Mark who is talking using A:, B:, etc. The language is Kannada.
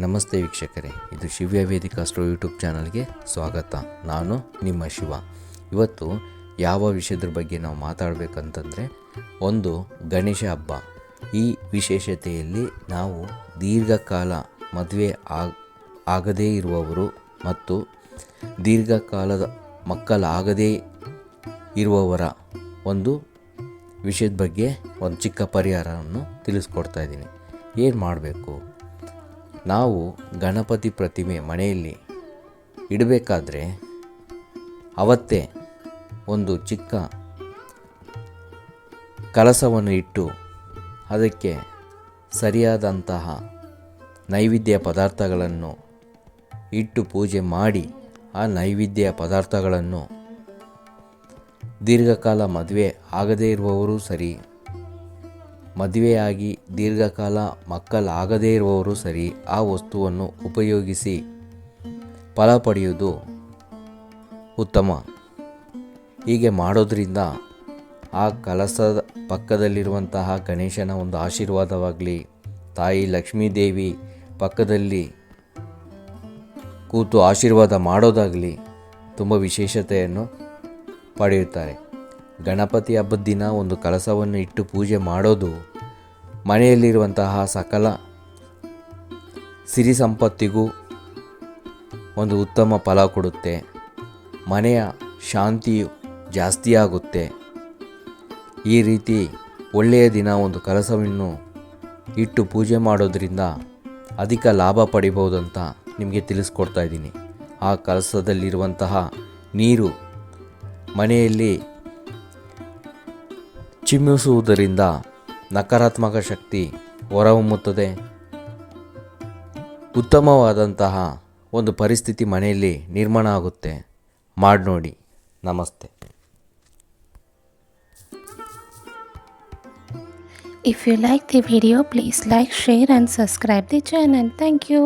A: ನಮಸ್ತೆ ವೀಕ್ಷಕರೇ, ಇದು ಶಿವ್ಯ ವೇದಿಕಾ ಸ್ಟೋ ಯೂಟ್ಯೂಬ್ ಚಾನಲ್ಗೆ ಸ್ವಾಗತ. ನಾನು ನಿಮ್ಮ ಶಿವ. ಇವತ್ತು ಯಾವ ವಿಷಯದ ಬಗ್ಗೆ ನಾವು ಮಾತಾಡಬೇಕಂತಂದರೆ, ಒಂದು ಗಣೇಶ ಹಬ್ಬ. ಈ ವಿಶೇಷತೆಯಲ್ಲಿ ನಾವು ದೀರ್ಘಕಾಲ ಮದುವೆ ಆಗ, ಆಗದೇ ಇರುವವರು ಮತ್ತು ದೀರ್ಘಕಾಲದ ಮಕ್ಕಳಾಗದೇ ಇರುವವರ ಒಂದು ವಿಷಯದ ಬಗ್ಗೆ ಒಂದು ಚಿಕ್ಕ ಪರಿಹಾರವನ್ನು ತಿಳಿಸ್ಕೊಡ್ತಾ ಇದ್ದೀನಿ. ಏನು ಮಾಡಬೇಕು? ನಾವು ಗಣಪತಿ ಪ್ರತಿಮೆ ಮನೆಯಲ್ಲಿ ಇಡಬೇಕಾದ್ರೆ ಅವತ್ತೇ ಒಂದು ಚಿಕ್ಕ ಕಲಸವನ್ನು ಇಟ್ಟು ಅದಕ್ಕೆ ಸರಿಯಾದಂತಹ ನೈವೇದ್ಯ ಪದಾರ್ಥಗಳನ್ನು ಇಟ್ಟು ಪೂಜೆ ಮಾಡಿ ಆ ನೈವೇದ್ಯ ಪದಾರ್ಥಗಳನ್ನು ದೀರ್ಘಕಾಲ ಮದುವೆ ಆಗದೇ ಇರುವವರು ಸರಿ ಮದುವೆಯಾಗಿ ದೀರ್ಘಕಾಲ ಮಕ್ಕಳಾಗದೇ ಇರುವವರು ಸರಿ ಆ ವಸ್ತುವನ್ನು ಉಪಯೋಗಿಸಿ ಫಲ ಪಡೆಯುವುದು ಉತ್ತಮ. ಹೀಗೆ ಮಾಡೋದ್ರಿಂದ ಆ ಕಲಸದ ಪಕ್ಕದಲ್ಲಿರುವಂತಹ ಗಣೇಶನ ಒಂದು ಆಶೀರ್ವಾದವಾಗಲಿ, ತಾಯಿ ಲಕ್ಷ್ಮೀದೇವಿ ಪಕ್ಕದಲ್ಲಿ ಕೂತು ಆಶೀರ್ವಾದ ಮಾಡೋದಾಗಲಿ ತುಂಬ ವಿಶೇಷತೆಯನ್ನು ಪಡೆಯುತ್ತಾರೆ. ಗಣಪತಿ ಹಬ್ಬದ ದಿನ ಒಂದು ಕಲಸವನ್ನು ಇಟ್ಟು ಪೂಜೆ ಮಾಡೋದು ಮನೆಯಲ್ಲಿರುವಂತಹ ಸಕಲ ಸಿರಿ ಸಂಪತ್ತಿಗೂ ಒಂದು ಉತ್ತಮ ಫಲ ಕೊಡುತ್ತೆ. ಮನೆಯ ಶಾಂತಿಯು ಜಾಸ್ತಿಯಾಗುತ್ತೆ. ಈ ರೀತಿ ಒಳ್ಳೆಯ ದಿನ ಒಂದು ಕಲಸವನ್ನು ಇಟ್ಟು ಪೂಜೆ ಮಾಡೋದರಿಂದ ಅಧಿಕ ಲಾಭ ಅಂತ ನಿಮಗೆ ತಿಳಿಸ್ಕೊಡ್ತಾ ಇದ್ದೀನಿ. ಆ ಕಲಸದಲ್ಲಿರುವಂತಹ ನೀರು ಮನೆಯಲ್ಲಿ ಚಿಮ್ಮಿಸುವುದರಿಂದ ನಕಾರಾತ್ಮಕ ಶಕ್ತಿ ಹೊರಹೊಮ್ಮುತ್ತದೆ. ಉತ್ತಮವಾದಂತಹ ಒಂದು ಪರಿಸ್ಥಿತಿ ಮನೆಯಲ್ಲಿ ನಿರ್ಮಾಣ ಆಗುತ್ತೆ. ಮಾಡಿ ನೋಡಿ. ನಮಸ್ತೆ.
B: If you like the video please like share and subscribe the channel thank you